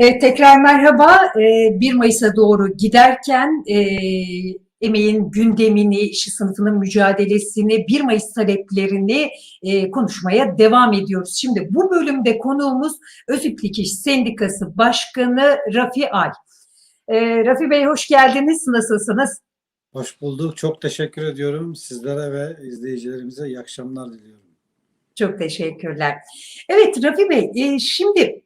Evet, tekrar merhaba. Ee, 1 Mayıs'a doğru giderken e, emeğin gündemini, işçi sınıfının mücadelesini, 1 Mayıs taleplerini e, konuşmaya devam ediyoruz. Şimdi bu bölümde konuğumuz Özüplik İş Sendikası Başkanı Rafi Ay. Rafi Bey hoş geldiniz. Nasılsınız? Hoş bulduk. Çok teşekkür ediyorum. Sizlere ve izleyicilerimize iyi akşamlar diliyorum. Çok teşekkürler. Evet Rafi Bey, e, şimdi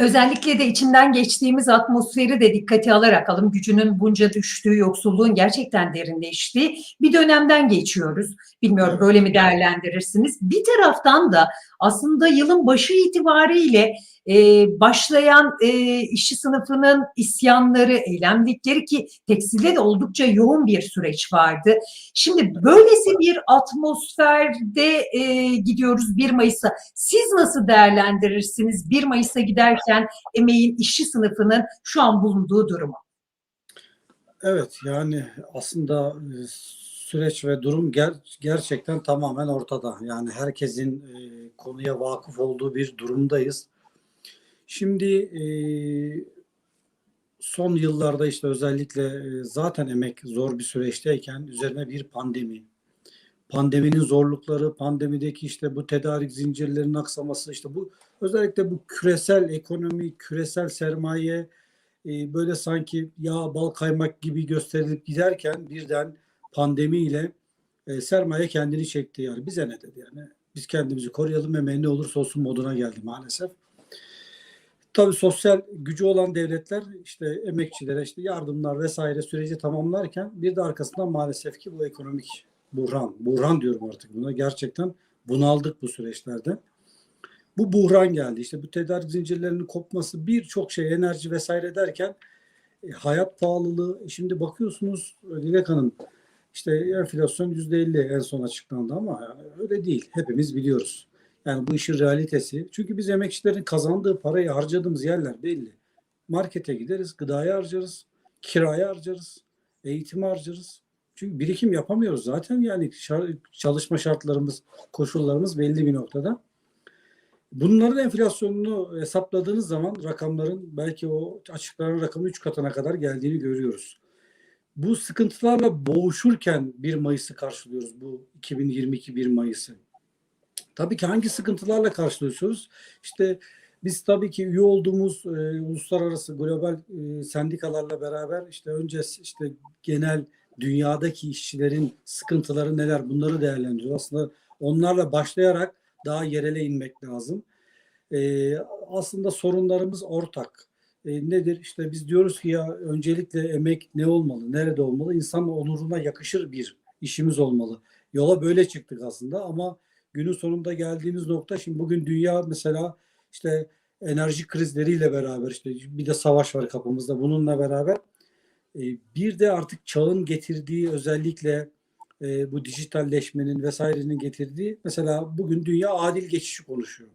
özellikle de içinden geçtiğimiz atmosferi de dikkate alarak alım gücünün bunca düştüğü, yoksulluğun gerçekten derinleştiği bir dönemden geçiyoruz. Bilmiyorum böyle mi değerlendirirsiniz? Bir taraftan da aslında yılın başı itibariyle e, başlayan e, işçi sınıfının isyanları, eylemlikleri ki tekstilde de oldukça yoğun bir süreç vardı. Şimdi böylesi bir atmosferde e, gidiyoruz 1 Mayıs'a. Siz nasıl değerlendirirsiniz 1 Mayıs'a giderken emeğin işçi sınıfının şu an bulunduğu durumu? Evet yani aslında e, süreç ve durum ger- gerçekten tamamen ortada. Yani herkesin e, konuya vakıf olduğu bir durumdayız. Şimdi e, son yıllarda işte özellikle e, zaten emek zor bir süreçteyken üzerine bir pandemi, pandeminin zorlukları, pandemideki işte bu tedarik zincirlerinin aksaması, işte bu özellikle bu küresel ekonomi, küresel sermaye e, böyle sanki yağ bal kaymak gibi gösterilip giderken birden pandemiyle e, sermaye kendini çekti yani bize ne dedi yani biz kendimizi koruyalım ve ne olursa olsun moduna geldi maalesef. Tabii sosyal gücü olan devletler işte emekçilere işte yardımlar vesaire süreci tamamlarken bir de arkasından maalesef ki bu ekonomik buhran, buhran diyorum artık buna gerçekten bunaldık bu süreçlerde. Bu buhran geldi. İşte bu tedarik zincirlerinin kopması birçok şey enerji vesaire derken e, hayat pahalılığı e, şimdi bakıyorsunuz Dilek Hanım işte enflasyon yüzde elli en son açıklandı ama yani öyle değil. Hepimiz biliyoruz. Yani bu işin realitesi. Çünkü biz emekçilerin kazandığı parayı harcadığımız yerler belli. Markete gideriz, gıdaya harcarız, kiraya harcarız, eğitime harcarız. Çünkü birikim yapamıyoruz zaten yani çalışma şartlarımız, koşullarımız belli bir noktada. Bunların enflasyonunu hesapladığınız zaman rakamların belki o açıklanan rakamın 3 katına kadar geldiğini görüyoruz. Bu sıkıntılarla boğuşurken 1 Mayıs'ı karşılıyoruz bu 2022 1 Mayıs'ı. Tabii ki hangi sıkıntılarla karşılaşıyoruz? İşte biz tabii ki üye olduğumuz e, uluslararası global e, sendikalarla beraber işte önce işte genel dünyadaki işçilerin sıkıntıları neler bunları değerlendiriyoruz. Aslında onlarla başlayarak daha yerele inmek lazım. E, aslında sorunlarımız ortak. E, nedir? İşte biz diyoruz ki ya öncelikle emek ne olmalı, nerede olmalı? İnsan onuruna yakışır bir işimiz olmalı. Yola böyle çıktık aslında ama günün sonunda geldiğimiz nokta şimdi bugün dünya mesela işte enerji krizleriyle beraber işte bir de savaş var kapımızda bununla beraber e, bir de artık çağın getirdiği özellikle e, bu dijitalleşmenin vesairenin getirdiği mesela bugün dünya adil geçişi konuşuyor.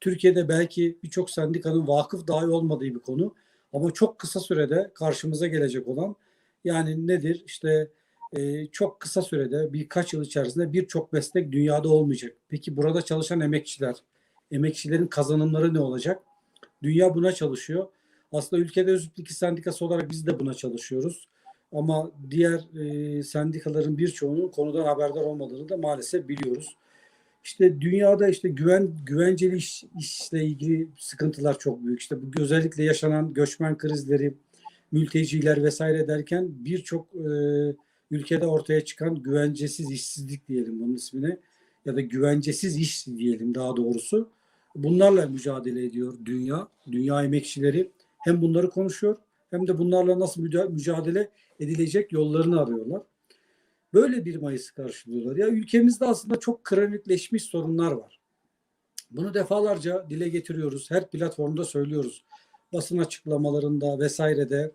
Türkiye'de belki birçok sendikanın vakıf dahi olmadığı bir konu ama çok kısa sürede karşımıza gelecek olan yani nedir işte e, çok kısa sürede birkaç yıl içerisinde birçok meslek dünyada olmayacak. Peki burada çalışan emekçiler, emekçilerin kazanımları ne olacak? Dünya buna çalışıyor. Aslında ülkede Özüplik Sendikası olarak biz de buna çalışıyoruz. Ama diğer e, sendikaların birçoğunun konudan haberdar olmadığını da maalesef biliyoruz. İşte dünyada işte güven güvenceli iş, işle ilgili sıkıntılar çok büyük. İşte bu özellikle yaşanan göçmen krizleri, mülteciler vesaire derken birçok e, ülkede ortaya çıkan güvencesiz işsizlik diyelim bunun ismine ya da güvencesiz iş diyelim daha doğrusu. Bunlarla mücadele ediyor dünya. Dünya emekçileri hem bunları konuşuyor hem de bunlarla nasıl mücadele edilecek yollarını arıyorlar. Böyle bir Mayıs'ı karşılıyorlar. Ya ülkemizde aslında çok kronikleşmiş sorunlar var. Bunu defalarca dile getiriyoruz. Her platformda söylüyoruz. Basın açıklamalarında vesairede.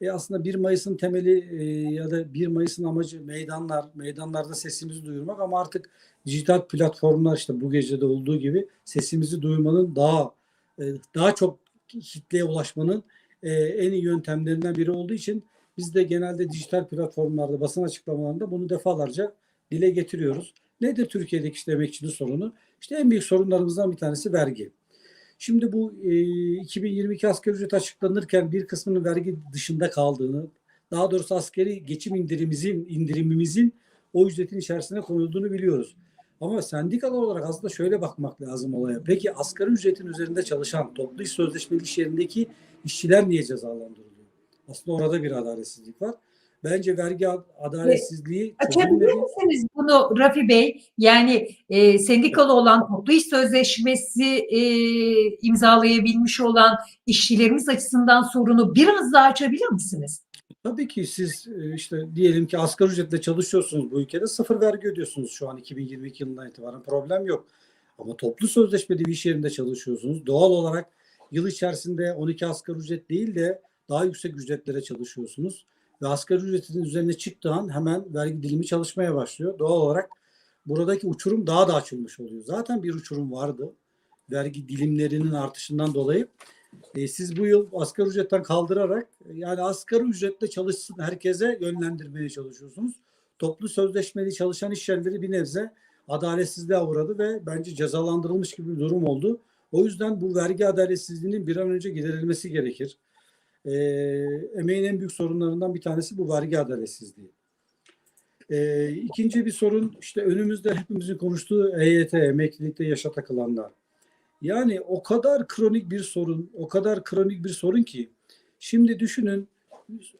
E aslında 1 Mayıs'ın temeli e, ya da 1 Mayıs'ın amacı meydanlar, meydanlarda sesimizi duyurmak ama artık dijital platformlar işte bu gecede olduğu gibi sesimizi duyurmanın daha e, daha çok kitleye ulaşmanın e, en iyi yöntemlerinden biri olduğu için biz de genelde dijital platformlarda, basın açıklamalarında bunu defalarca dile getiriyoruz. Nedir Türkiye'deki işte emekçinin sorunu? İşte en büyük sorunlarımızdan bir tanesi vergi. Şimdi bu e, 2022 asgari ücret açıklanırken bir kısmının vergi dışında kaldığını, daha doğrusu askeri geçim indirimimizin indirimimizin o ücretin içerisine konulduğunu biliyoruz. Ama sendikal olarak aslında şöyle bakmak lazım olaya. Peki asgari ücretin üzerinde çalışan toplu iş sözleşmeli iş yerindeki işçiler niye cezalandırılıyor? Aslında orada bir adaletsizlik var. Bence vergi ad- adaletsizliği Açabilir misiniz bunu Rafi Bey? Yani e, sendikalı olan toplu iş sözleşmesi e, imzalayabilmiş olan işçilerimiz açısından sorunu biraz daha açabilir misiniz? Tabii ki siz e, işte diyelim ki asgari ücretle çalışıyorsunuz bu ülkede sıfır vergi ödüyorsunuz şu an 2022 yılından itibaren problem yok. Ama toplu sözleşmeli bir iş yerinde çalışıyorsunuz. Doğal olarak yıl içerisinde 12 asgari ücret değil de daha yüksek ücretlere çalışıyorsunuz. Ve asgari ücretin üzerine çıktığı an hemen vergi dilimi çalışmaya başlıyor. Doğal olarak buradaki uçurum daha da açılmış oluyor. Zaten bir uçurum vardı. Vergi dilimlerinin artışından dolayı. E, siz bu yıl asgari ücretten kaldırarak yani asgari ücretle çalışsın herkese yönlendirmeye çalışıyorsunuz. Toplu sözleşmeli çalışan iş bir nebze adaletsizliğe uğradı ve bence cezalandırılmış gibi bir durum oldu. O yüzden bu vergi adaletsizliğinin bir an önce giderilmesi gerekir. E, emeğin en büyük sorunlarından bir tanesi bu vergi adaletsizliği. E, ikinci bir sorun işte önümüzde hepimizin konuştuğu EYT, emeklilikte yaşa takılanlar. Yani o kadar kronik bir sorun, o kadar kronik bir sorun ki şimdi düşünün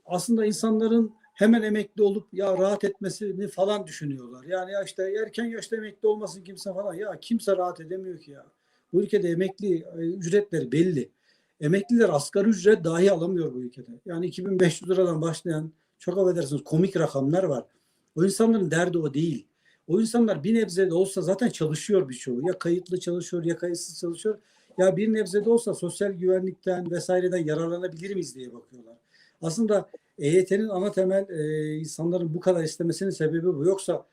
aslında insanların hemen emekli olup ya rahat etmesini falan düşünüyorlar. Yani ya işte erken yaşta emekli olmasın kimse falan. Ya kimse rahat edemiyor ki ya. Bu ülkede emekli e, ücretleri belli. Emekliler asgari ücret dahi alamıyor bu ülkede. Yani 2500 liradan başlayan çok affedersiniz komik rakamlar var. O insanların derdi o değil. O insanlar bir nebze de olsa zaten çalışıyor birçoğu. Ya kayıtlı çalışıyor ya kayıtsız çalışıyor. Ya bir nebze de olsa sosyal güvenlikten vesaireden yararlanabilir miyiz diye bakıyorlar. Aslında EYT'nin ana temel e, insanların bu kadar istemesinin sebebi bu. Yoksa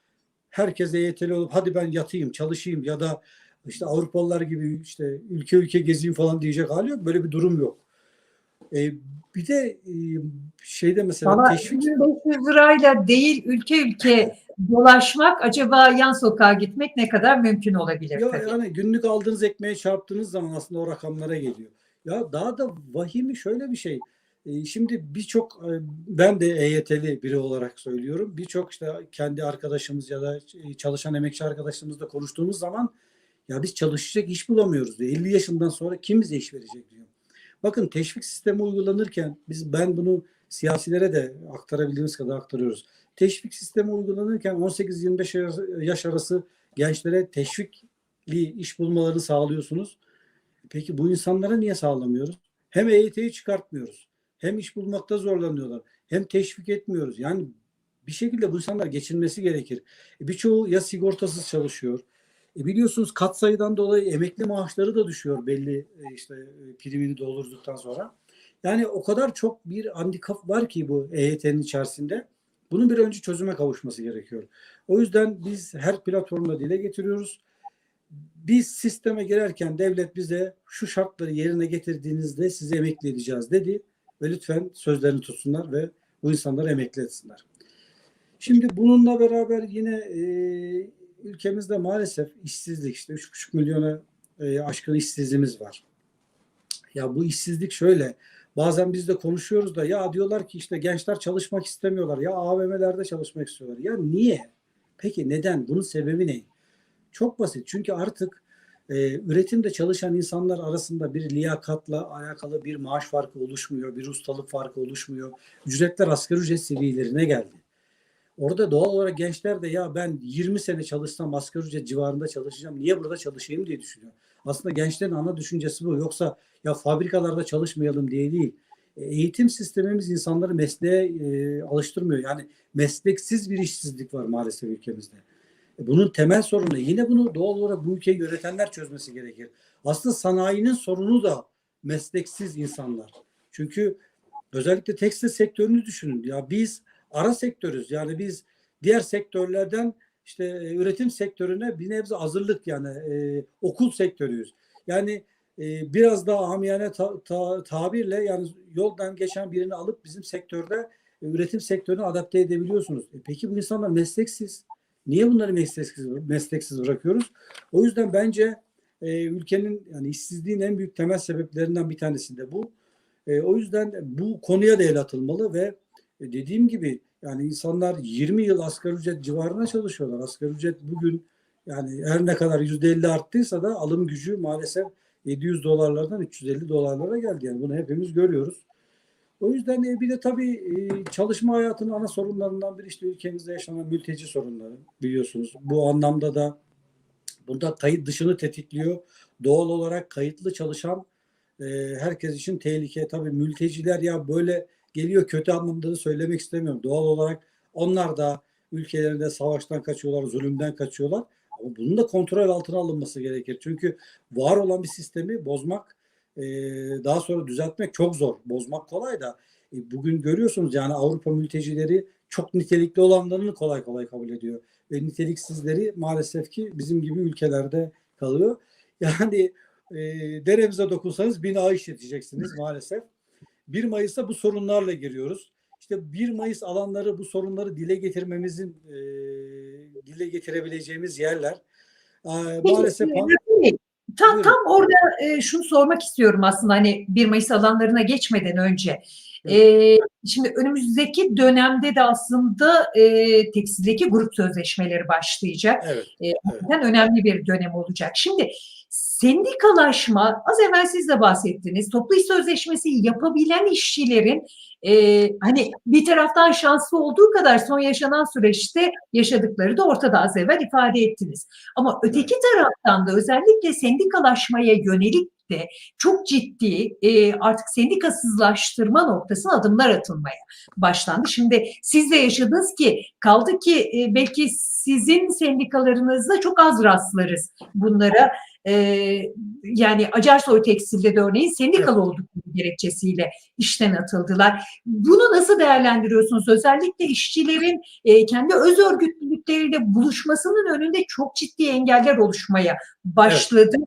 herkes EYT'li olup hadi ben yatayım, çalışayım ya da işte Avrupalılar gibi işte ülke ülke gezeyim falan diyecek hali yok. Böyle bir durum yok. E, bir de e, şeyde mesela Valla teşvik 2500 lirayla değil ülke ülke dolaşmak acaba yan sokağa gitmek ne kadar mümkün olabilir Ya tabii. yani günlük aldığınız ekmeğe çarptığınız zaman aslında o rakamlara geliyor. Ya daha da vahimi şöyle bir şey. E, Şimdi birçok e, ben de EYT'li biri olarak söylüyorum. Birçok işte kendi arkadaşımız ya da e, çalışan emekçi arkadaşlarımızla konuştuğumuz zaman ya biz çalışacak iş bulamıyoruz diyor. 50 yaşından sonra kim bize iş verecek diyor. Bakın teşvik sistemi uygulanırken biz ben bunu siyasilere de aktarabildiğimiz kadar aktarıyoruz. Teşvik sistemi uygulanırken 18-25 yaş- arası gençlere teşvikli iş bulmalarını sağlıyorsunuz. Peki bu insanlara niye sağlamıyoruz? Hem EYT'yi çıkartmıyoruz. Hem iş bulmakta zorlanıyorlar. Hem teşvik etmiyoruz. Yani bir şekilde bu insanlar geçinmesi gerekir. E, birçoğu ya sigortasız çalışıyor. E, biliyorsunuz katsayıdan dolayı emekli maaşları da düşüyor belli e, işte e, primini doldurduktan sonra. Yani o kadar çok bir handikap var ki bu EYT'nin içerisinde. Bunun bir önce çözüme kavuşması gerekiyor. O yüzden biz her platformda dile getiriyoruz. Biz sisteme girerken devlet bize şu şartları yerine getirdiğinizde sizi emekli edeceğiz dedi. Ve lütfen sözlerini tutsunlar ve bu insanları emekli etsinler. Şimdi bununla beraber yine e, ülkemizde maalesef işsizlik işte 3,5 milyona e, aşkın işsizliğimiz var. Ya bu işsizlik şöyle bazen biz de konuşuyoruz da ya diyorlar ki işte gençler çalışmak istemiyorlar ya AVM'lerde çalışmak istiyorlar. Ya niye? Peki neden? Bunun sebebi ne? Çok basit. Çünkü artık e, üretimde çalışan insanlar arasında bir liyakatla alakalı bir maaş farkı oluşmuyor, bir ustalık farkı oluşmuyor. Ücretler asgari ücret seviyelerine geldi. Orada doğal olarak gençler de ya ben 20 sene çalışsam asgari ücret civarında çalışacağım. Niye burada çalışayım diye düşünüyor. Aslında gençlerin ana düşüncesi bu. Yoksa ya fabrikalarda çalışmayalım diye değil. E, Eğitim sistemimiz insanları mesleğe e, alıştırmıyor. Yani mesleksiz bir işsizlik var maalesef ülkemizde. E, Bunun temel sorunu yine bunu doğal olarak bu ülkeyi yönetenler çözmesi gerekir. Aslında sanayinin sorunu da mesleksiz insanlar. Çünkü özellikle tekstil sektörünü düşünün. Ya biz ara sektörüz. Yani biz diğer sektörlerden işte e, üretim sektörüne bir nebze hazırlık yani e, okul sektörüyüz. Yani e, biraz daha amiyane ta- ta- tabirle yani yoldan geçen birini alıp bizim sektörde e, üretim sektörüne adapte edebiliyorsunuz. E, peki bu insanlar mesleksiz. Niye bunları mesleksiz, mesleksiz bırakıyoruz? O yüzden bence e, ülkenin yani işsizliğin en büyük temel sebeplerinden bir tanesi de bu. E, o yüzden bu konuya da el atılmalı ve e, dediğim gibi yani insanlar 20 yıl asgari ücret civarına çalışıyorlar. Asgari ücret bugün yani her ne kadar %50 arttıysa da alım gücü maalesef 700 dolarlardan 350 dolarlara geldi. Yani bunu hepimiz görüyoruz. O yüzden e, bir de tabii e, çalışma hayatının ana sorunlarından biri işte ülkemizde yaşanan mülteci sorunları biliyorsunuz. Bu anlamda da bunda kayıt dışını tetikliyor. Doğal olarak kayıtlı çalışan e, herkes için tehlike. Tabii mülteciler ya böyle geliyor kötü anlamda da söylemek istemiyorum. Doğal olarak onlar da ülkelerinde savaştan kaçıyorlar, zulümden kaçıyorlar. Ama bunun da kontrol altına alınması gerekir. Çünkü var olan bir sistemi bozmak, e, daha sonra düzeltmek çok zor. Bozmak kolay da e, bugün görüyorsunuz yani Avrupa mültecileri çok nitelikli olanlarını kolay kolay kabul ediyor. Ve niteliksizleri maalesef ki bizim gibi ülkelerde kalıyor. Yani e, deremize dokunsanız bina işleteceksiniz maalesef. 1 Mayıs'ta bu sorunlarla giriyoruz. İşte 1 Mayıs alanları bu sorunları dile getirmemizin e, dile getirebileceğimiz yerler. E, maalesef tam, Buyurun. tam orada e, şunu sormak istiyorum aslında hani 1 Mayıs alanlarına geçmeden önce. E, şimdi önümüzdeki dönemde de aslında e, tekstildeki grup sözleşmeleri başlayacak. evet, E, evet. önemli bir dönem olacak. Şimdi sendikalaşma az evvel siz de bahsettiniz. Toplu iş sözleşmesi yapabilen işçilerin e, hani bir taraftan şanslı olduğu kadar son yaşanan süreçte yaşadıkları da ortada az evvel ifade ettiniz. Ama öteki taraftan da özellikle sendikalaşmaya yönelik de çok ciddi e, artık sendikasızlaştırma noktasına adımlar atılmaya başlandı. Şimdi siz de yaşadınız ki kaldı ki e, belki sizin sendikalarınızda çok az rastlarız bunlara. E, yani Acarsoy Tekstil'de de örneğin sendikalı oldukları gerekçesiyle işten atıldılar. Bunu nasıl değerlendiriyorsunuz? Özellikle işçilerin e, kendi öz örgütlülükleriyle buluşmasının önünde çok ciddi engeller oluşmaya başladı.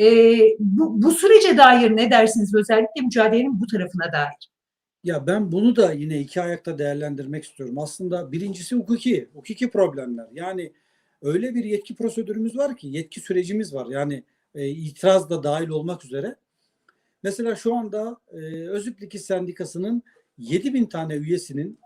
E, bu, bu sürece dair ne dersiniz? Özellikle mücadelenin bu tarafına dair. Ya ben bunu da yine iki ayakta değerlendirmek istiyorum. Aslında birincisi hukuki, hukuki problemler. Yani öyle bir yetki prosedürümüz var ki, yetki sürecimiz var. Yani e, itiraz da dahil olmak üzere. Mesela şu anda e, Özüp Dikiş Sendikası'nın 7000 tane üyesinin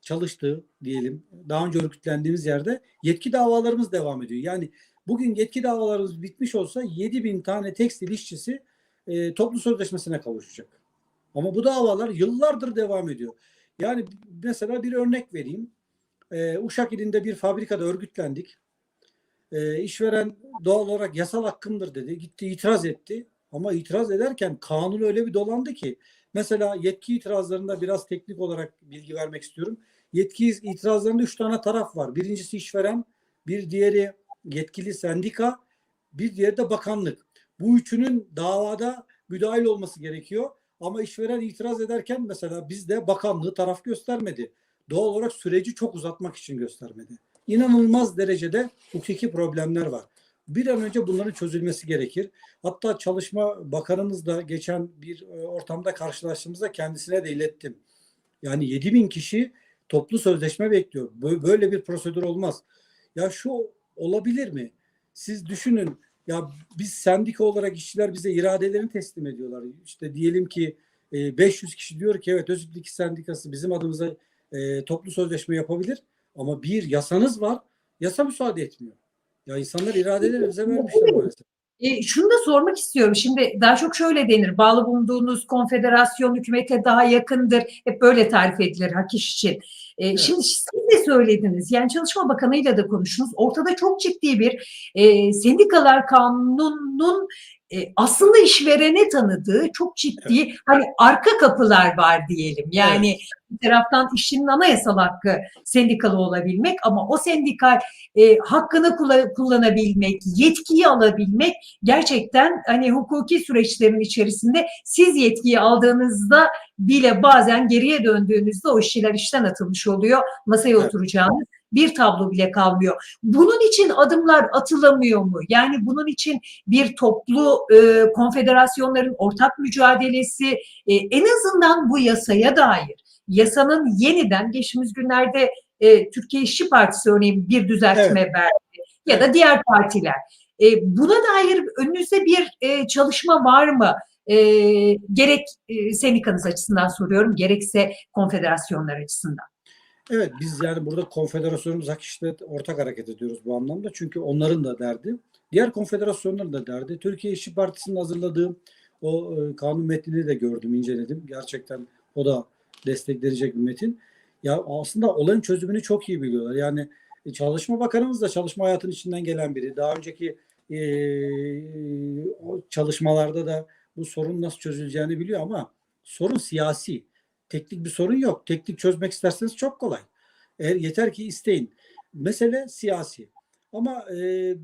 çalıştığı diyelim daha önce örgütlendiğimiz yerde yetki davalarımız devam ediyor. Yani bugün yetki davalarımız bitmiş olsa 7000 tane tekstil işçisi e, toplu sözleşmesine kavuşacak. Ama bu davalar yıllardır devam ediyor. Yani mesela bir örnek vereyim. Ee, Uşak ilinde bir fabrikada örgütlendik. Ee, işveren doğal olarak yasal hakkımdır dedi. Gitti itiraz etti. Ama itiraz ederken kanun öyle bir dolandı ki. Mesela yetki itirazlarında biraz teknik olarak bilgi vermek istiyorum. Yetki itirazlarında üç tane taraf var. Birincisi işveren, bir diğeri yetkili sendika, bir diğeri de bakanlık. Bu üçünün davada müdahil olması gerekiyor. Ama işveren itiraz ederken mesela bizde bakanlığı taraf göstermedi. Doğal olarak süreci çok uzatmak için göstermedi. İnanılmaz derecede hukuki problemler var. Bir an önce bunların çözülmesi gerekir. Hatta Çalışma Bakanımız da geçen bir e, ortamda karşılaştığımızda kendisine de ilettim. Yani 7 bin kişi toplu sözleşme bekliyor. Böyle bir prosedür olmaz. Ya şu olabilir mi? Siz düşünün ya biz sendika olarak işçiler bize iradelerini teslim ediyorlar. İşte diyelim ki 500 kişi diyor ki evet Özgürlük Sendikası bizim adımıza e, toplu sözleşme yapabilir. Ama bir yasanız var. Yasa müsaade etmiyor. Ya insanlar iradeleri bize vermişler maalesef. E, şunu da sormak istiyorum. Şimdi daha çok şöyle denir. Bağlı bulunduğunuz konfederasyon hükümete daha yakındır. Hep böyle tarif edilir hak iş için. E, Evet. Şimdi siz de söylediniz. Yani Çalışma Bakanı'yla da konuştunuz. Ortada çok ciddi bir e, sendikalar kanununun e, aslında işverene tanıdığı çok ciddi hani arka kapılar var diyelim. Yani bir taraftan işçinin anayasal hakkı sendikalı olabilmek ama o sendikal e, hakkını kullan- kullanabilmek, yetkiyi alabilmek gerçekten hani hukuki süreçlerin içerisinde siz yetkiyi aldığınızda bile bazen geriye döndüğünüzde o işçiler işten atılmış oluyor. Masaya Evet. oturacağınız bir tablo bile kalmıyor. Bunun için adımlar atılamıyor mu? Yani bunun için bir toplu e, konfederasyonların ortak mücadelesi e, en azından bu yasaya dair yasanın yeniden geçtiğimiz günlerde e, Türkiye İşçi Partisi örneğin bir düzeltme verdi ya da diğer partiler. E, buna dair önünüzde bir e, çalışma var mı? E, gerek e, sendikanız açısından soruyorum, gerekse konfederasyonlar açısından. Evet biz yani burada konfederasyonumuz işte ortak hareket ediyoruz bu anlamda. Çünkü onların da derdi. Diğer konfederasyonların da derdi. Türkiye İşçi Partisi'nin hazırladığı o e, kanun metnini de gördüm, inceledim. Gerçekten o da destekleyecek bir metin. Ya aslında olayın çözümünü çok iyi biliyorlar. Yani e, Çalışma Bakanımız da çalışma hayatının içinden gelen biri. Daha önceki e, çalışmalarda da bu sorun nasıl çözüleceğini biliyor ama sorun siyasi. Teknik bir sorun yok. Teknik çözmek isterseniz çok kolay. Eğer yeter ki isteyin. Mesele siyasi. Ama e,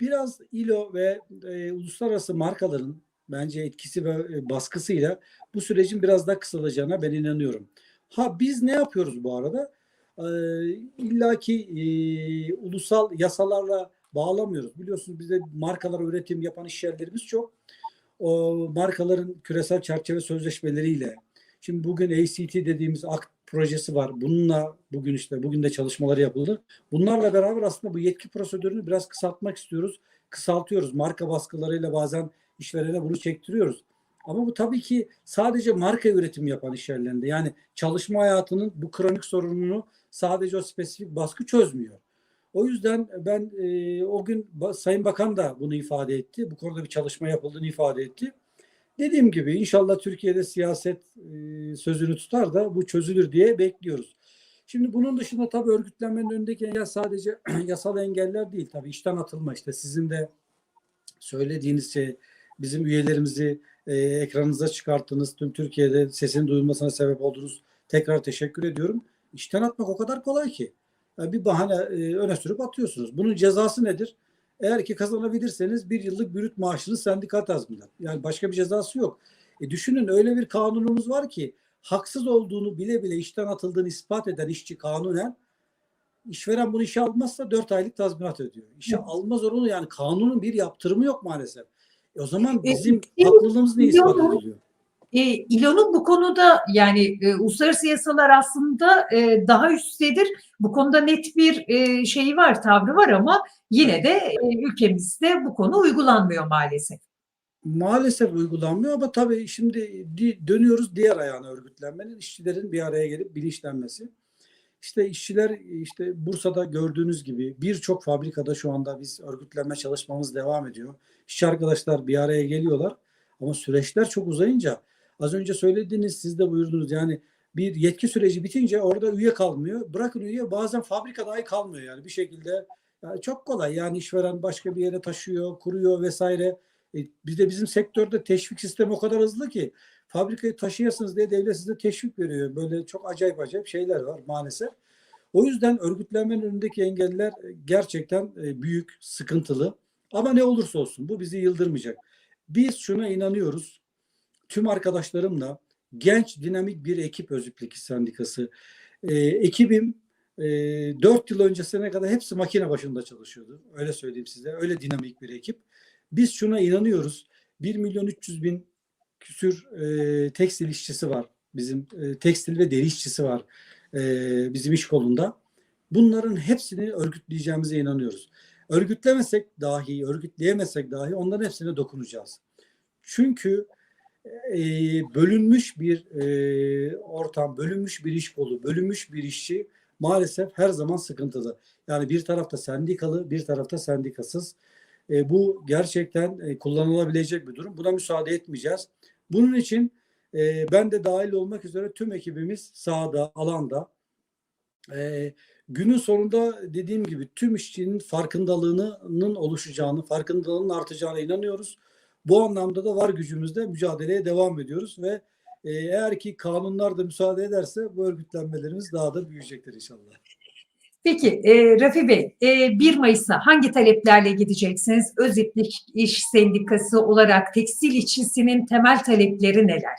biraz ILO ve e, uluslararası markaların bence etkisi ve e, baskısıyla bu sürecin biraz daha kısalacağına ben inanıyorum. Ha biz ne yapıyoruz bu arada? E, İlla ki e, ulusal yasalarla bağlamıyoruz. Biliyorsunuz bizde markalar üretim yapan iş yerlerimiz çok. O markaların küresel çerçeve sözleşmeleriyle Şimdi bugün ACT dediğimiz akt projesi var. Bununla bugün işte bugün de çalışmaları yapıldı. Bunlarla beraber aslında bu yetki prosedürünü biraz kısaltmak istiyoruz. Kısaltıyoruz. Marka baskılarıyla bazen işverene bunu çektiriyoruz. Ama bu tabii ki sadece marka üretimi yapan iş yerlerinde. Yani çalışma hayatının bu kronik sorununu sadece o spesifik baskı çözmüyor. O yüzden ben e, o gün Sayın Bakan da bunu ifade etti. Bu konuda bir çalışma yapıldığını ifade etti. Dediğim gibi inşallah Türkiye'de siyaset e, sözünü tutar da bu çözülür diye bekliyoruz. Şimdi bunun dışında tabii örgütlenmenin önündeki engel sadece yasal engeller değil. Tabii işten atılma işte sizin de söylediğiniz şey bizim üyelerimizi e, ekranınıza çıkarttınız. Tüm Türkiye'de sesini duyulmasına sebep oldunuz. Tekrar teşekkür ediyorum. İşten atmak o kadar kolay ki. Yani bir bahane e, öne sürüp atıyorsunuz. Bunun cezası nedir? Eğer ki kazanabilirseniz bir yıllık bürüt maaşınız sendika tazminat. Yani başka bir cezası yok. E düşünün öyle bir kanunumuz var ki haksız olduğunu bile bile işten atıldığını ispat eden işçi kanunen işveren bunu işe almazsa 4 aylık tazminat ödüyor. İşe evet. alma zorunlu yani kanunun bir yaptırımı yok maalesef. E o zaman bizim e, haklılığımız ne ispat ediliyor? E, İLO'nun bu konuda yani e, uluslararası yasalar aslında e, daha üsttedir. Bu konuda net bir e, şeyi var, tavrı var ama yine de e, ülkemizde bu konu uygulanmıyor maalesef. Maalesef uygulanmıyor ama tabii şimdi di, dönüyoruz diğer ayağına örgütlenmenin işçilerin bir araya gelip bilinçlenmesi. İşte işçiler işte Bursa'da gördüğünüz gibi birçok fabrikada şu anda biz örgütlenme çalışmamız devam ediyor. İşçi arkadaşlar bir araya geliyorlar ama süreçler çok uzayınca Az önce söylediğiniz siz de buyurdunuz yani bir yetki süreci bitince orada üye kalmıyor. Bırakın üye bazen fabrika dahi kalmıyor yani bir şekilde yani çok kolay yani işveren başka bir yere taşıyor, kuruyor vesaire. E, bir de bizim sektörde teşvik sistemi o kadar hızlı ki fabrikayı taşıyasınız diye devlet size teşvik veriyor. Böyle çok acayip acayip şeyler var maalesef. O yüzden örgütlenmenin önündeki engeller gerçekten e, büyük, sıkıntılı. Ama ne olursa olsun bu bizi yıldırmayacak. Biz şuna inanıyoruz tüm arkadaşlarımla genç dinamik bir ekip Özüplik Sendikası. E, ekibim e, 4 yıl öncesine kadar hepsi makine başında çalışıyordu. Öyle söyleyeyim size. Öyle dinamik bir ekip. Biz şuna inanıyoruz. 1 milyon 300 bin küsür e, tekstil işçisi var. Bizim e, tekstil ve deri işçisi var e, bizim iş kolunda. Bunların hepsini örgütleyeceğimize inanıyoruz. Örgütlemesek dahi, örgütleyemesek dahi onların hepsine dokunacağız. Çünkü e, bölünmüş bir e, ortam, bölünmüş bir iş kolu, bölünmüş bir işçi maalesef her zaman sıkıntılı. Yani bir tarafta sendikalı, bir tarafta sendikasız. E, bu gerçekten e, kullanılabilecek bir durum. Buna müsaade etmeyeceğiz. Bunun için e, ben de dahil olmak üzere tüm ekibimiz sahada, alanda. E, günün sonunda dediğim gibi tüm işçinin farkındalığının oluşacağını, farkındalığının artacağına inanıyoruz. Bu anlamda da var gücümüzde mücadeleye devam ediyoruz ve e, eğer ki kanunlar da müsaade ederse bu örgütlenmelerimiz daha da büyüyecektir inşallah. Peki e, Rafi Bey, e, 1 Mayıs'a hangi taleplerle gideceksiniz? Öziplik İş Sendikası olarak tekstil işçisinin temel talepleri neler?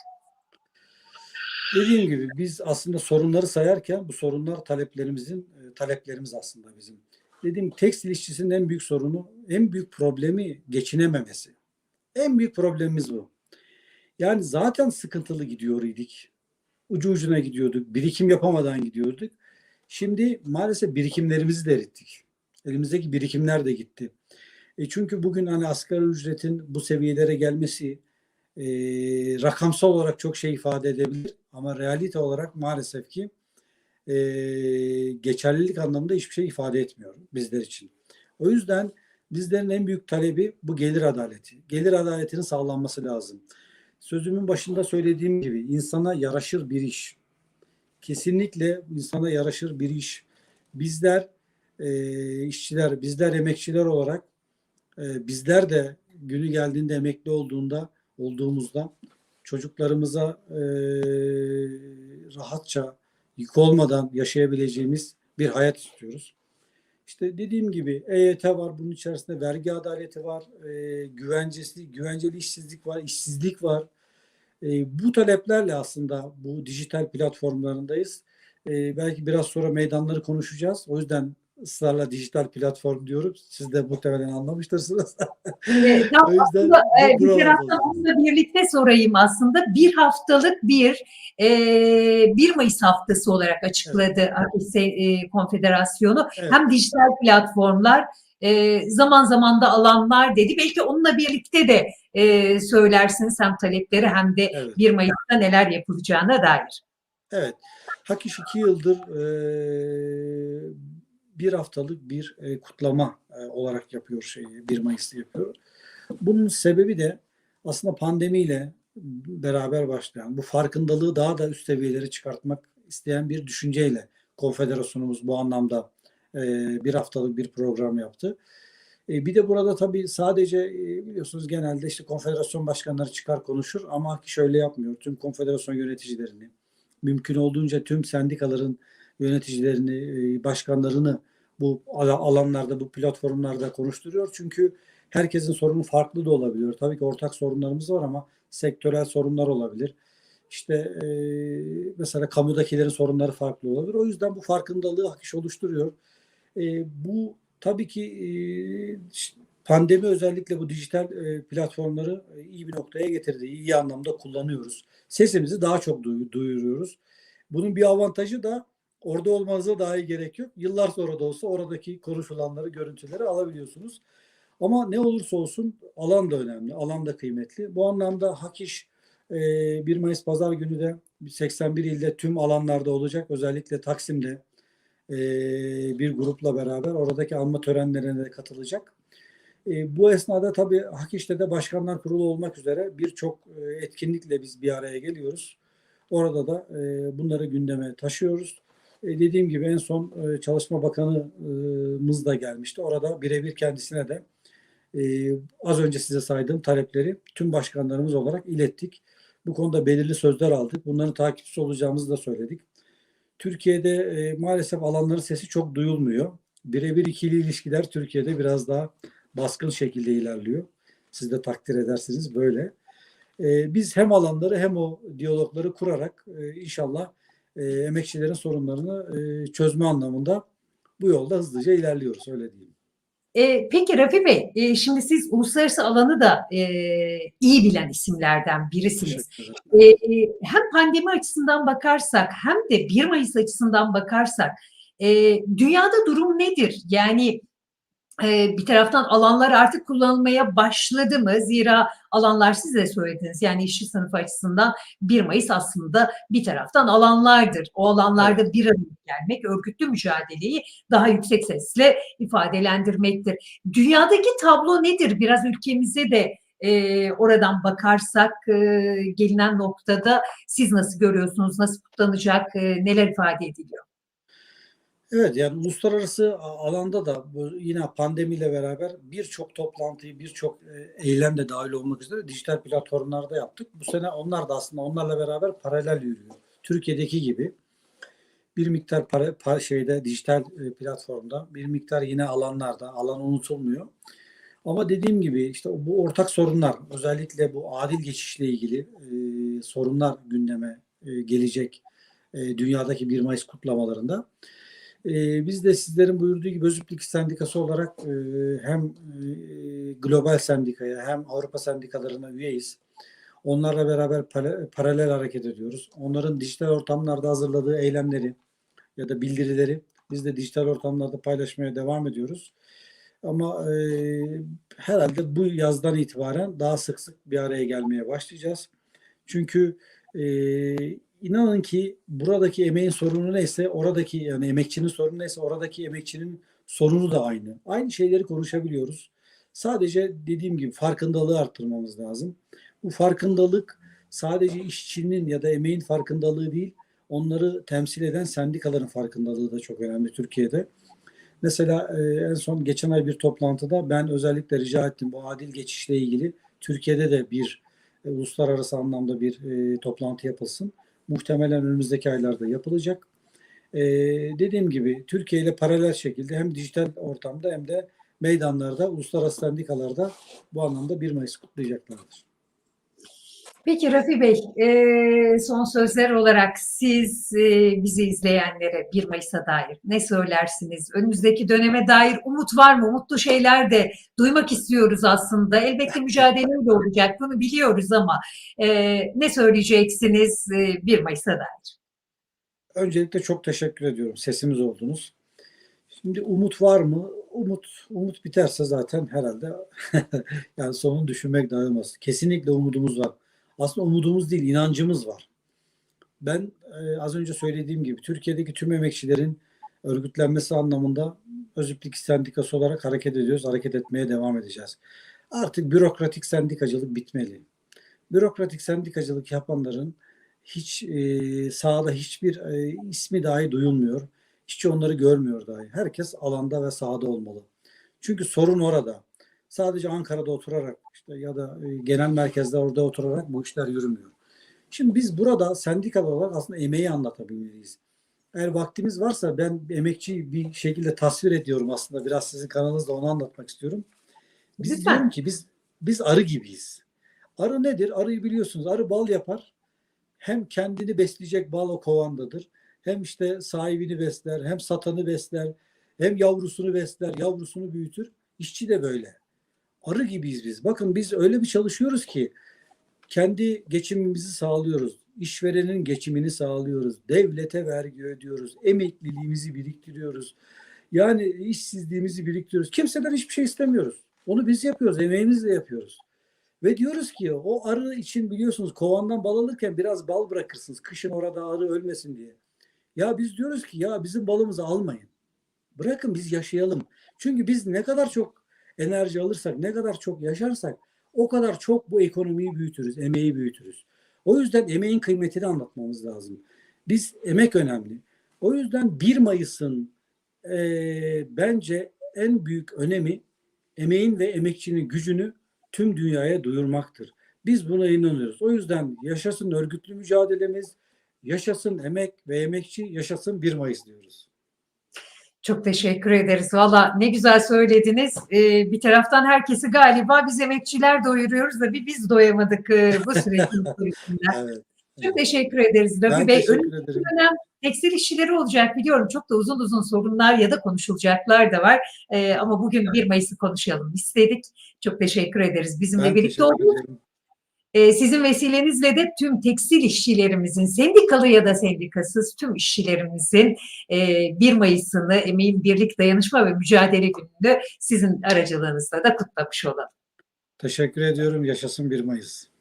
Dediğim gibi biz aslında sorunları sayarken bu sorunlar taleplerimizin e, taleplerimiz aslında bizim. Dediğim tekstil işçisinin en büyük sorunu, en büyük problemi geçinememesi. En büyük problemimiz bu. Yani zaten sıkıntılı gidiyor idik. Ucu ucuna gidiyorduk. Birikim yapamadan gidiyorduk. Şimdi maalesef birikimlerimizi de erittik. Elimizdeki birikimler de gitti. E çünkü bugün hani asgari ücretin bu seviyelere gelmesi e, rakamsal olarak çok şey ifade edebilir ama realite olarak maalesef ki e, geçerlilik anlamında hiçbir şey ifade etmiyor bizler için. O yüzden bizlerin en büyük talebi bu gelir adaleti. Gelir adaletinin sağlanması lazım. Sözümün başında söylediğim gibi insana yaraşır bir iş. Kesinlikle insana yaraşır bir iş. Bizler e, işçiler, bizler emekçiler olarak e, bizler de günü geldiğinde emekli olduğunda olduğumuzda çocuklarımıza e, rahatça yük olmadan yaşayabileceğimiz bir hayat istiyoruz. İşte dediğim gibi EYT var, bunun içerisinde vergi adaleti var, e, güvencesi, güvenceli işsizlik var, işsizlik var. E, bu taleplerle aslında bu dijital platformlarındayız. E, belki biraz sonra meydanları konuşacağız. O yüzden ısrarla dijital platform diyorum. Siz de muhtemelen anlamıştırsınız. Ee, O yüzden aslında, e, bir taraftan onunla birlikte sorayım aslında. Bir haftalık bir e, 1 Mayıs haftası olarak açıkladı AKİS e, Konfederasyonu. Evet. Hem dijital platformlar e, zaman zaman da alanlar dedi. Belki onunla birlikte de e, söylersiniz hem talepleri hem de Evet. 1 Mayıs'ta neler yapılacağına dair. Evet. Hakiş iki yıldır eee, bir haftalık bir e, kutlama e, olarak yapıyor şeyi. 1 Mayıs'ta yapıyor. Bunun sebebi de aslında pandemiyle beraber başlayan bu farkındalığı daha da üst seviyelere çıkartmak isteyen bir düşünceyle konfederasyonumuz bu anlamda e, bir haftalık bir program yaptı. E, bir de burada tabii sadece e, biliyorsunuz genelde işte konfederasyon başkanları çıkar konuşur ama Hakiş öyle yapmıyor. Tüm konfederasyon yöneticilerini, mümkün olduğunca tüm sendikaların yöneticilerini, e, başkanlarını bu ala- alanlarda, bu platformlarda konuşturuyor. Çünkü herkesin sorunu farklı da olabiliyor. Tabii ki ortak sorunlarımız var ama sektörel sorunlar olabilir. İşte e, mesela kamudakilerin sorunları farklı olabilir. O yüzden bu farkındalığı Hakiş oluşturuyor. E, bu tabii ki e, pandemi özellikle bu dijital platformları iyi bir noktaya getirdi. İyi anlamda kullanıyoruz. Sesimizi daha çok duy- duyuruyoruz. Bunun bir avantajı da orada olmanıza dahi gerek yok. Yıllar sonra da olsa oradaki konuşulanları, görüntüleri alabiliyorsunuz. Ama ne olursa olsun alan da önemli, alan da kıymetli. Bu anlamda Hakiş e, 1 Mayıs Pazar günü de 81 ilde tüm alanlarda olacak. Özellikle Taksim'de e, bir grupla beraber oradaki anma törenlerine de katılacak. E, bu esnada tabii Hakiş'te de Başkanlar Kurulu olmak üzere birçok e, etkinlikle biz bir araya geliyoruz. Orada da e, bunları gündeme taşıyoruz. E, dediğim gibi en son e, Çalışma Bakanımız da gelmişti. Orada birebir kendisine de e, az önce size saydığım talepleri tüm başkanlarımız olarak ilettik. Bu konuda belirli sözler aldık. Bunların takipçisi olacağımızı da söyledik. Türkiye'de e, maalesef alanların sesi çok duyulmuyor. Birebir ikili ilişkiler Türkiye'de biraz daha baskın şekilde ilerliyor. Siz de takdir edersiniz böyle. E, biz hem alanları hem o diyalogları kurarak e, inşallah e, emekçilerin sorunlarını e, çözme anlamında bu yolda hızlıca ilerliyoruz öyle diyeyim. E, peki Rafi Bey, e, şimdi siz uluslararası alanı da e, iyi bilen isimlerden birisiniz. Ederim. E, hem pandemi açısından bakarsak hem de 1 Mayıs açısından bakarsak e, dünyada durum nedir? Yani e, bir taraftan alanlar artık kullanılmaya başladı mı? Zira alanlar siz de söylediniz. Yani işçi sınıfı açısından 1 Mayıs aslında bir taraftan alanlardır. O alanlarda bir araya gelmek, örgütlü mücadeleyi daha yüksek sesle ifadelendirmektir. Dünyadaki tablo nedir? Biraz ülkemize de e, oradan bakarsak e, gelinen noktada siz nasıl görüyorsunuz? Nasıl kutlanacak? E, neler ifade ediliyor? Evet yani uluslararası alanda da yine pandemiyle beraber birçok toplantıyı, birçok e, eylem de dahil olmak üzere dijital platformlarda yaptık. Bu sene onlar da aslında onlarla beraber paralel yürüyor. Türkiye'deki gibi bir miktar para, pa- şeyde dijital e, platformda, bir miktar yine alanlarda, alan unutulmuyor. Ama dediğim gibi işte bu ortak sorunlar, özellikle bu adil geçişle ilgili e, sorunlar gündeme e, gelecek e, dünyadaki 1 Mayıs kutlamalarında. Ee, biz de sizlerin buyurduğu gibi Özüplik Sendikası olarak e, hem e, global sendikaya hem Avrupa sendikalarına üyeyiz. Onlarla beraber pala- paralel hareket ediyoruz. Onların dijital ortamlarda hazırladığı eylemleri ya da bildirileri biz de dijital ortamlarda paylaşmaya devam ediyoruz. Ama e, herhalde bu yazdan itibaren daha sık sık bir araya gelmeye başlayacağız. Çünkü e, inanın ki buradaki emeğin sorunu neyse oradaki yani emekçinin sorunu neyse oradaki emekçinin sorunu da aynı. Aynı şeyleri konuşabiliyoruz. Sadece dediğim gibi farkındalığı arttırmamız lazım. Bu farkındalık sadece işçinin ya da emeğin farkındalığı değil, onları temsil eden sendikaların farkındalığı da çok önemli Türkiye'de. Mesela e, en son geçen ay bir toplantıda ben özellikle rica ettim bu adil geçişle ilgili Türkiye'de de bir e, uluslararası anlamda bir e, toplantı yapılsın. Muhtemelen önümüzdeki aylarda yapılacak. E, dediğim gibi Türkiye ile paralel şekilde hem dijital ortamda hem de meydanlarda, uluslararası sendikalarda bu anlamda 1 Mayıs kutlayacaklardır. Peki Rafi Bey, son sözler olarak siz bizi izleyenlere 1 Mayıs'a dair ne söylersiniz? Önümüzdeki döneme dair umut var mı? Umutlu şeyler de duymak istiyoruz aslında. Elbette mücadeleyle olacak, bunu biliyoruz ama ne söyleyeceksiniz e, 1 Mayıs'a dair? Öncelikle çok teşekkür ediyorum. Sesimiz oldunuz. Şimdi umut var mı? Umut umut biterse zaten herhalde yani sonunu düşünmek dayanmaz. Kesinlikle umudumuz var. Aslında umudumuz değil, inancımız var. Ben e, az önce söylediğim gibi Türkiye'deki tüm emekçilerin örgütlenmesi anlamında Özüplik Sendikası olarak hareket ediyoruz. Hareket etmeye devam edeceğiz. Artık bürokratik sendikacılık bitmeli. Bürokratik sendikacılık yapanların hiç e, sahada hiçbir e, ismi dahi duyulmuyor. Hiç onları görmüyor dahi. Herkes alanda ve sahada olmalı. Çünkü sorun orada. Sadece Ankara'da oturarak işte ya da e, genel merkezde orada oturarak bu işler yürümüyor. Şimdi biz burada sendikal olarak aslında emeği anlatabilmeliyiz. Eğer vaktimiz varsa ben emekçi bir şekilde tasvir ediyorum aslında. Biraz sizin kanalınızda onu anlatmak istiyorum. Biz Lütfen. diyorum ki biz biz arı gibiyiz. Arı nedir? Arıyı biliyorsunuz. Arı bal yapar. Hem kendini besleyecek bal o kovandadır. Hem işte sahibini besler, hem satanı besler, hem yavrusunu besler, yavrusunu büyütür. İşçi de böyle. Arı gibiyiz biz. Bakın biz öyle bir çalışıyoruz ki kendi geçimimizi sağlıyoruz. İşverenin geçimini sağlıyoruz. Devlete vergi ödüyoruz. Emekliliğimizi biriktiriyoruz. Yani işsizliğimizi biriktiriyoruz. Kimseden hiçbir şey istemiyoruz. Onu biz yapıyoruz. Emeğimizle yapıyoruz. Ve diyoruz ki o arı için biliyorsunuz kovandan bal alırken biraz bal bırakırsınız. Kışın orada arı ölmesin diye. Ya biz diyoruz ki ya bizim balımızı almayın. Bırakın biz yaşayalım. Çünkü biz ne kadar çok enerji alırsak, ne kadar çok yaşarsak o kadar çok bu ekonomiyi büyütürüz, emeği büyütürüz. O yüzden emeğin kıymetini anlatmamız lazım. Biz emek önemli. O yüzden 1 Mayıs'ın e, bence en büyük önemi emeğin ve emekçinin gücünü tüm dünyaya duyurmaktır. Biz buna inanıyoruz. O yüzden yaşasın örgütlü mücadelemiz, yaşasın emek ve emekçi, yaşasın 1 Mayıs diyoruz. Çok teşekkür ederiz. Valla ne güzel söylediniz. Ee, bir taraftan herkesi galiba biz emekçiler doyuruyoruz da bir biz doyamadık e, bu sürecin içerisinde. Evet. Çok teşekkür ederiz Rafi Ben Bey. Önümüzdeki dönem tekstil işçileri olacak biliyorum. Çok da uzun uzun sorunlar ya da konuşulacaklar da var. Ee, ama bugün 1 Mayıs'ı konuşalım istedik. Çok teşekkür ederiz. Bizimle Ben birlikte teşekkür Ee, sizin vesilenizle de tüm tekstil işçilerimizin, sendikalı ya da sendikasız tüm işçilerimizin e, 1 Mayıs'ını, emeğin birlik, dayanışma ve mücadele gününü sizin aracılığınızla da kutlamış olalım. Teşekkür ediyorum. Yaşasın 1 Mayıs.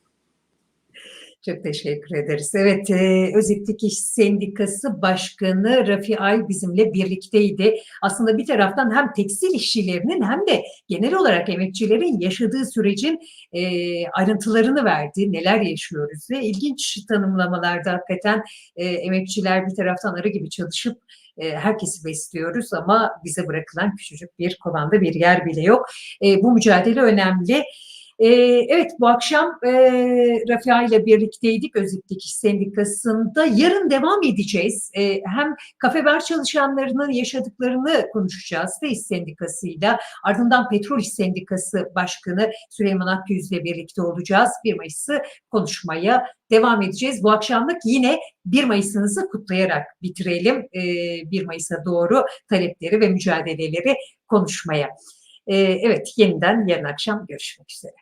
Çok teşekkür ederiz. Evet, e, Öziplik İş Sendikası Başkanı Rafi Ay bizimle birlikteydi. Aslında bir taraftan hem tekstil işçilerinin hem de genel olarak emekçilerin yaşadığı sürecin e, ayrıntılarını verdi. Neler yaşıyoruz ve ilginç tanımlamalarda hakikaten e, emekçiler bir taraftan arı gibi çalışıp e, herkesi besliyoruz ama bize bırakılan küçücük bir kovanda bir yer bile yok. E, bu mücadele önemli. Ee, evet bu akşam e, Rafia ile birlikteydik Öziplik İş Sendikası'nda. Yarın devam edeceğiz. E, hem kafe bar çalışanlarının yaşadıklarını konuşacağız da İş Sendikası'yla. Ardından Petrol İş Sendikası Başkanı Süleyman Akgüz ile birlikte olacağız. 1 Mayıs'ı konuşmaya devam edeceğiz. Bu akşamlık yine 1 Mayıs'ınızı kutlayarak bitirelim. E, 1 Mayıs'a doğru talepleri ve mücadeleleri konuşmaya. Ee, evet yeniden yarın akşam görüşmek üzere.